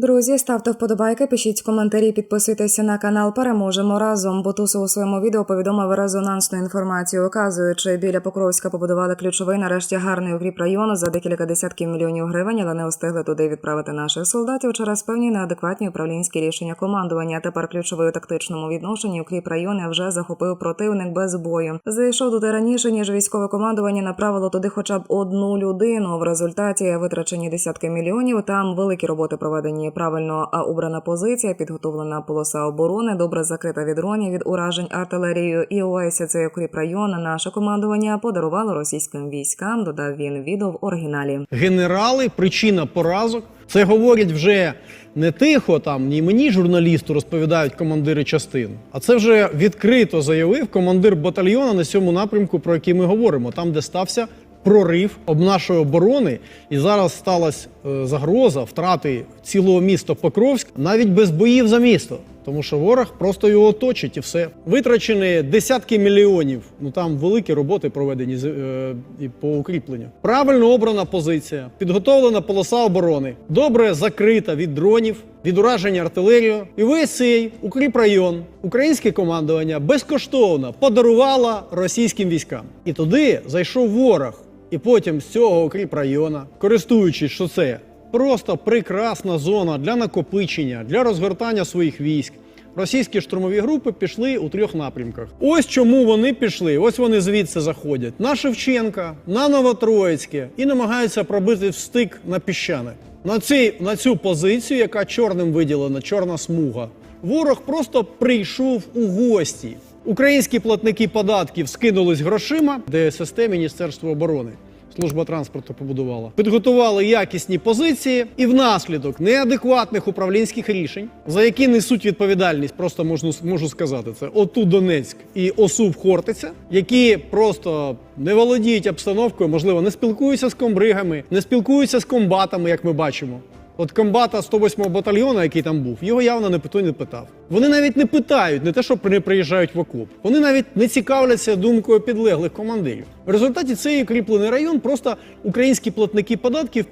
Друзі, ставте вподобайки, пишіть коментарі, підписуйтеся на канал. Переможемо разом. Бутусов у своєму відео повідомив резонансну інформацію, указуючи, біля Покровська побудували ключовий, нарешті гарний укріп району за декілька десятків мільйонів гривень, але не встигли туди відправити наших солдатів через певні неадекватні управлінські рішення командування. Тепер ключовий у тактичному відношенні укріп району вже захопив противник без бою. Зайшов туди раніше, ніж військове командування направило туди хоча б одну людину. В результаті витрачені десятки мільйонів. Там великі роботи проведені правильно обрана позиція, підготовлена полоса оборони, добре закрита від дронів, від уражень артилерією. І увесь цей укріп район наше командування подарувало російським військам. Додав він відео в оригіналі. генерали, причина поразок. Це говорять вже не тихо, там ні мені, журналісту, розповідають командири частин, а це вже відкрито заявив командир батальйону на цьому напрямку, про який ми говоримо, там, де стався прорив об нашої оборони, і зараз сталася загроза втрати цілого міста Покровськ навіть без боїв за місто. Тому що ворог просто його оточить і все. Витрачені десятки мільйонів. Ну там великі роботи проведені е, по укріпленню. Правильно обрана позиція, підготовлена полоса оборони, добре закрита від дронів, від ураження артилерією. І весь цей укріпрайон, українське командування безкоштовно подарувало російським військам. І туди зайшов ворог. І потім з цього укріпрайона, користуючись, що це Просто прекрасна зона для накопичення, для розгортання своїх військ. Російські штурмові групи пішли у трьох напрямках. Ось чому вони пішли. Ось вони звідси заходять на Шевченка, на Новотроїцьке і намагаються пробити встик на піщане. На, цій, на цю позицію, яка чорним виділена, чорна смуга, ворог просто прийшов у гості. Українські платники податків скинулись грошима, ДССТ Міністерство оборони. Служба транспорту побудувала, підготували якісні позиції, і внаслідок неадекватних управлінських рішень, за які несуть відповідальність, просто можу, можу сказати це ОТУ Донецьк і ОСУ Хортиця, які просто не володіють обстановкою, можливо, не спілкуються з комбригами, не спілкуються з комбатами, як ми бачимо. От комбата 108-го батальйону, який там був, його явно ніхто не питав. Вони навіть не питають, не те, що не приїжджають в окоп. Вони навіть не цікавляться думкою підлеглих командирів. В результаті цей укріплений район просто українські платники податків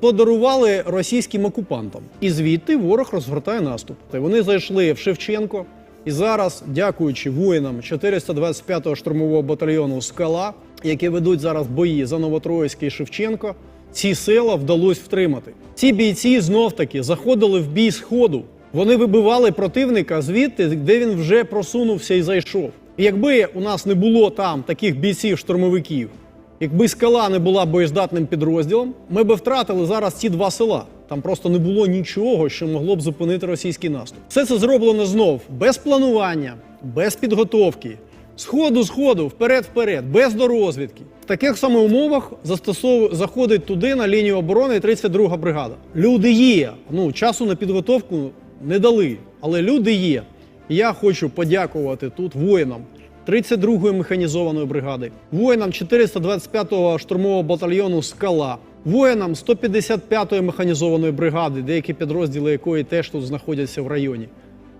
подарували російським окупантам. І звідти ворог розгортає наступ. Вони зайшли в Шевченко. І зараз, дякуючи воїнам 425-го штурмового батальйону Скала, які ведуть зараз бої за Новотроїцьке Шевченко, ці села вдалося втримати. Ці бійці знов таки заходили в бій сходу. Вони вибивали противника звідти, де він вже просунувся і зайшов. І якби у нас не було там таких бійців-штурмовиків, якби скала не була боєздатним підрозділом, ми би втратили зараз ці два села. Там просто не було нічого, що могло б зупинити російський наступ. Все це зроблено знов без планування, без підготовки. Сходу, сходу, вперед, вперед, без дорозвідки. В таких самих умовах застосов... заходить туди на лінію оборони 32-га бригада. Люди є. Ну часу на підготовку не дали, але люди є. Я хочу подякувати тут воїнам 32-ї механізованої бригади, воїнам 425-го штурмового батальйону Скала, воїнам 155-ї механізованої бригади, деякі підрозділи якої теж тут знаходяться в районі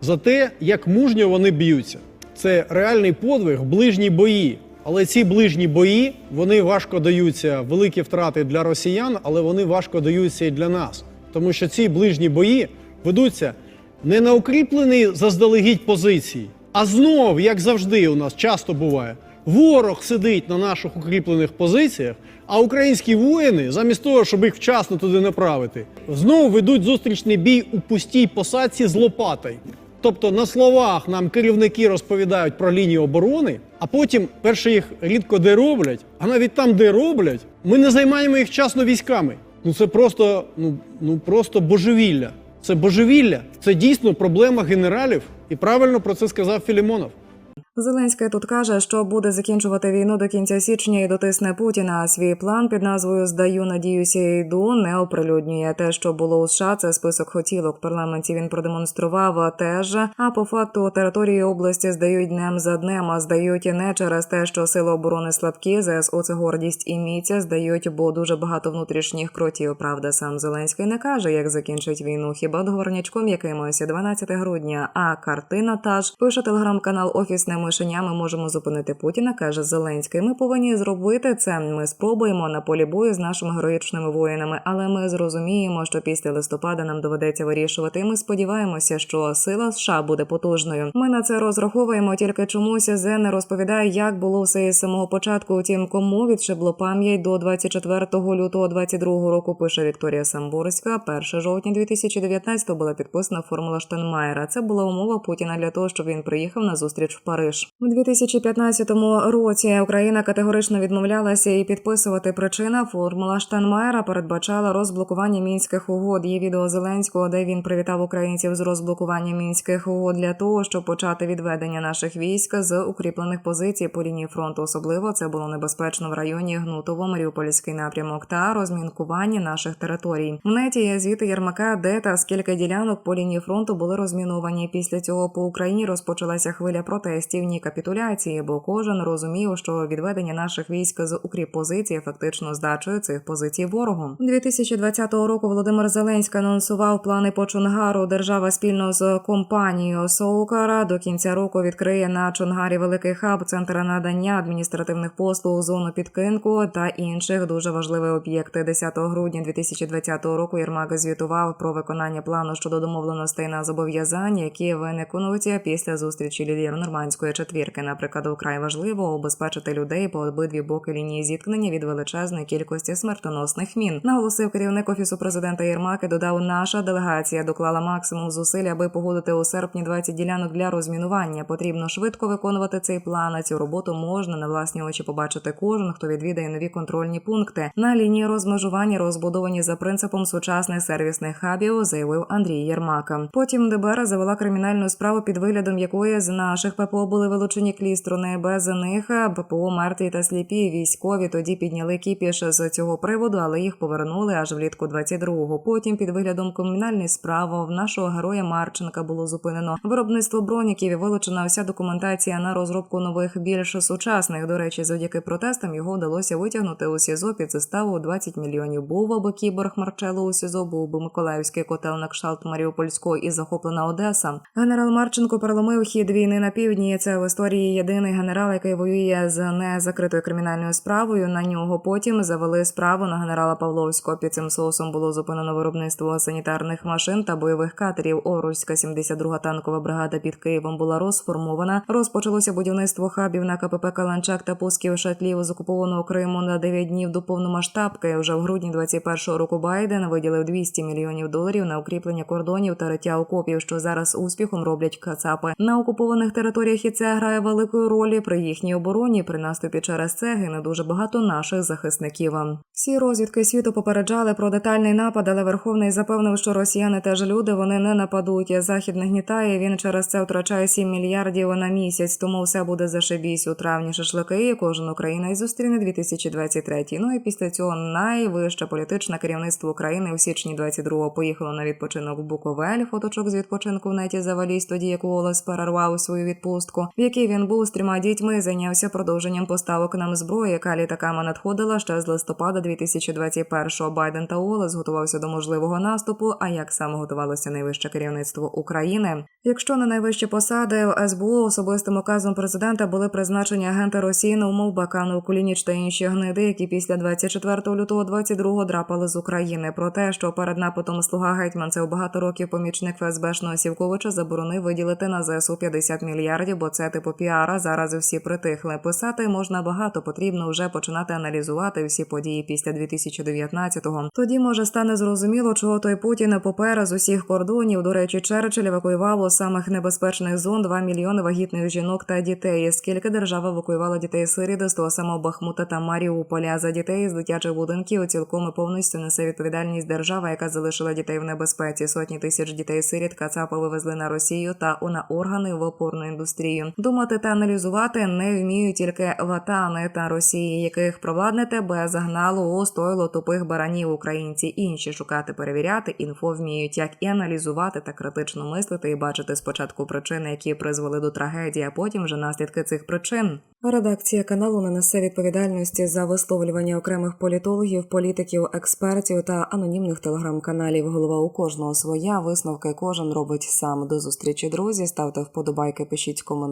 за те, як мужньо вони б'ються. Це реальний подвиг, ближні бої. Але ці ближні бої вони важко даються, великі втрати для росіян, але вони важко даються і для нас. Тому що ці ближні бої ведуться не на укріплені заздалегідь позиції, а знов, як завжди, у нас часто буває. Ворог сидить на наших укріплених позиціях, а українські воїни, замість того, щоб їх вчасно туди направити, знову ведуть зустрічний бій у пустій посадці з лопатою. Тобто на словах нам керівники розповідають про лінію оборони, а потім перше їх рідко де роблять, а навіть там, де роблять, ми не займаємо їх часно військами. Ну це просто, ну, ну просто божевілля. Це божевілля. Це дійсно проблема генералів. І правильно про це сказав Філімонов. Зеленський тут каже, що буде закінчувати війну до кінця січня і дотисне Путіна. Свій план під назвою Здаю, надіюся, йду не оприлюднює. Те, що було у США, це список хотілок. В парламенті він продемонстрував теж. А по факту території області здають днем за днем. А здають не через те, що сили оборони слабкі. ЗСУ – це гордість і міця. Здають, бо дуже багато внутрішніх кротів. Правда, сам Зеленський не каже, як закінчить війну. Хіба дворнячком якимось 12 грудня. А картина та ж пише телеграм-канал Офісне мишенями можемо зупинити Путіна, каже Зеленський. Ми повинні зробити це. Ми спробуємо на полі бою з нашими героїчними воїнами, але ми зрозуміємо, що після листопада нам доведеться вирішувати. І ми сподіваємося, що сила США буде потужною. Ми на це розраховуємо, тільки чомусь ЗЕ не розповідає, як було все із самого початку. Утім, кому відшибло пам'ять до 24 лютого 22 року. Пише Вікторія Самбурська. 1 жовтня 2019 була підписана формула Штенмаєра. Це була умова Путіна для того, щоб він приїхав на зустріч в Париж. У 2015 році Україна категорично відмовлялася і підписувати. Причина формула Штенмаєра передбачала розблокування мінських угод. Є відео Зеленського, де він привітав українців з розблокуванням мінських угод для того, щоб почати відведення наших військ з укріплених позицій по лінії фронту. Особливо це було небезпечно в районі Гнутово, Маріупольський напрямок та розмінкування наших територій. В неті є звіти Єрмака, де та скільки ділянок по лінії фронту були розміновані. Після цього по Україні розпочалася хвиля протестів, ні капітуляції, бо кожен розумів, що відведення наших військ з укріп позиції фактично здачою цих позицій ворогу. 2020 року Володимир Зеленський анонсував плани по Чонгару. Держава спільно з компанією Соукара до кінця року відкриє на Чонгарі великий хаб, центр надання адміністративних послуг, зону підкинку та інших дуже важливі об'єкти. 10 грудня 2020 року Єрмак звітував про виконання плану щодо домовленостей на зобов'язання, які виникнуться після зустрічі лідерів нормандської четвірки. Наприклад, вкрай важливо обезпечити людей по обидві боки лінії зіткнення від величезної кількості смертоносних мін. Наголосив керівник офісу президента Єрмак і додав, наша делегація доклала максимум зусиль, аби погодити у серпні 20 ділянок для розмінування. Потрібно швидко виконувати цей план. А Цю роботу можна на власні очі побачити кожен, хто відвідає нові контрольні пункти на лінії розмежування, розбудовані за принципом сучасних сервісних хабів, заявив Андрій Єрмака. Потім ДБР завела кримінальну справу під виглядом якої з наших ППО були вилучені кліструни. Без них ППО мертві та сліпі. Військові тоді підняли кіпіш з цього приводу, але їх повернули аж влітку 22-го. Потім під виглядом кримінальної справи в нашого героя Марченка було зупинено виробництво броніків. і Вилучена вся документація на розробку нових більш сучасних. До речі, завдяки протестам його вдалося витягнути у СІЗО під заставу у 20 мільйонів. Був би кіборг Марчело у СІЗО, був би Миколаївський котел на кшталт Маріупольського і захоплена Одеса. Генерал Марченко переломив хід війни на півдні. Це в історії єдиний генерал, який воює з незакритою кримінальною справою. На нього потім завели справу на генерала Павловського. Під цим соусом було зупинено виробництво санітарних машин та бойових катерів. Орульська 72-га танкова бригада під Києвом була розформована. Розпочалося будівництво хабів на КПП Каланчак та пусків шатлів з окупованого Криму на 9 днів до повномасштабки. Вже в грудні 21-го року Байден виділив 200 мільйонів доларів на укріплення кордонів та риття окопів, що зараз успіхом роблять кацапи на окупованих територіях. І це грає велику роль при їхній обороні. При наступі через це гине дуже багато наших захисників. Всі розвідки світу попереджали про детальний напад, але Верховний запевнив, що росіяни теж люди вони не нападуть. Захід не гнітає. Він через це втрачає 7 мільярдів на місяць. Тому все буде зашибісь у травні шашлики. І кожен українець зустріне 2023. Ну і після цього найвище політичне керівництво України у січні 22-го поїхало на відпочинок в Буковель. Фоточок з відпочинку в неті завалість тоді, як Олес перервав свою відпустку, в якій він був з трьома дітьми. Зайнявся продовженням поставок нам зброї, яка літаками надходила ще з листопада 2021-го. Байден та Олес готувався до можливого наступу. А як саме готувалося найвище керівництво України? Якщо на найвищі посади в СБУ особистим указом президента були призначені агенти Росії на умов Баканов, Кулініч та інші гниди, які після 24 лютого 22 драпали з України. Про те, що перед нападом слуга гетьман це у багато років помічник ФСБшного Сівковича заборонив виділити на ЗСУ 50 мільярдів, бо це типу піара. Зараз всі притихли. Писати можна багато, потрібно вже починати аналізувати всі події після 2019-го. Тоді може стане зрозуміло, чого той Путін попер з усіх кордонів. До речі, Черчилль евакуював у самих небезпечних зон 2 мільйони вагітних жінок та дітей. Скільки держава евакуювала дітей Сиріди з того самого Бахмута та Маріуполя за дітей з дитячих будинків цілком і повністю несе відповідальність держава, яка залишила дітей в небезпеці. Сотні тисяч дітей сиріт Кацапа вивезли на Росію та у на органи в опорну індустрію. Думати та аналізувати не вміють тільки ватани та Росії, яких проваднете без загналу у стойло тупих баранів українці. Інші шукати, перевіряти інфо вміють, як і аналізувати та критично мислити і бачити спочатку причини, які призвели до трагедії, а потім вже наслідки цих причин. Редакція каналу не несе відповідальності за висловлювання окремих політологів, політиків, експертів та анонімних телеграм-каналів. Голова у кожного своя висновки кожен робить сам. До зустрічі, друзі. Ставте вподобайки, пишіть коментарі.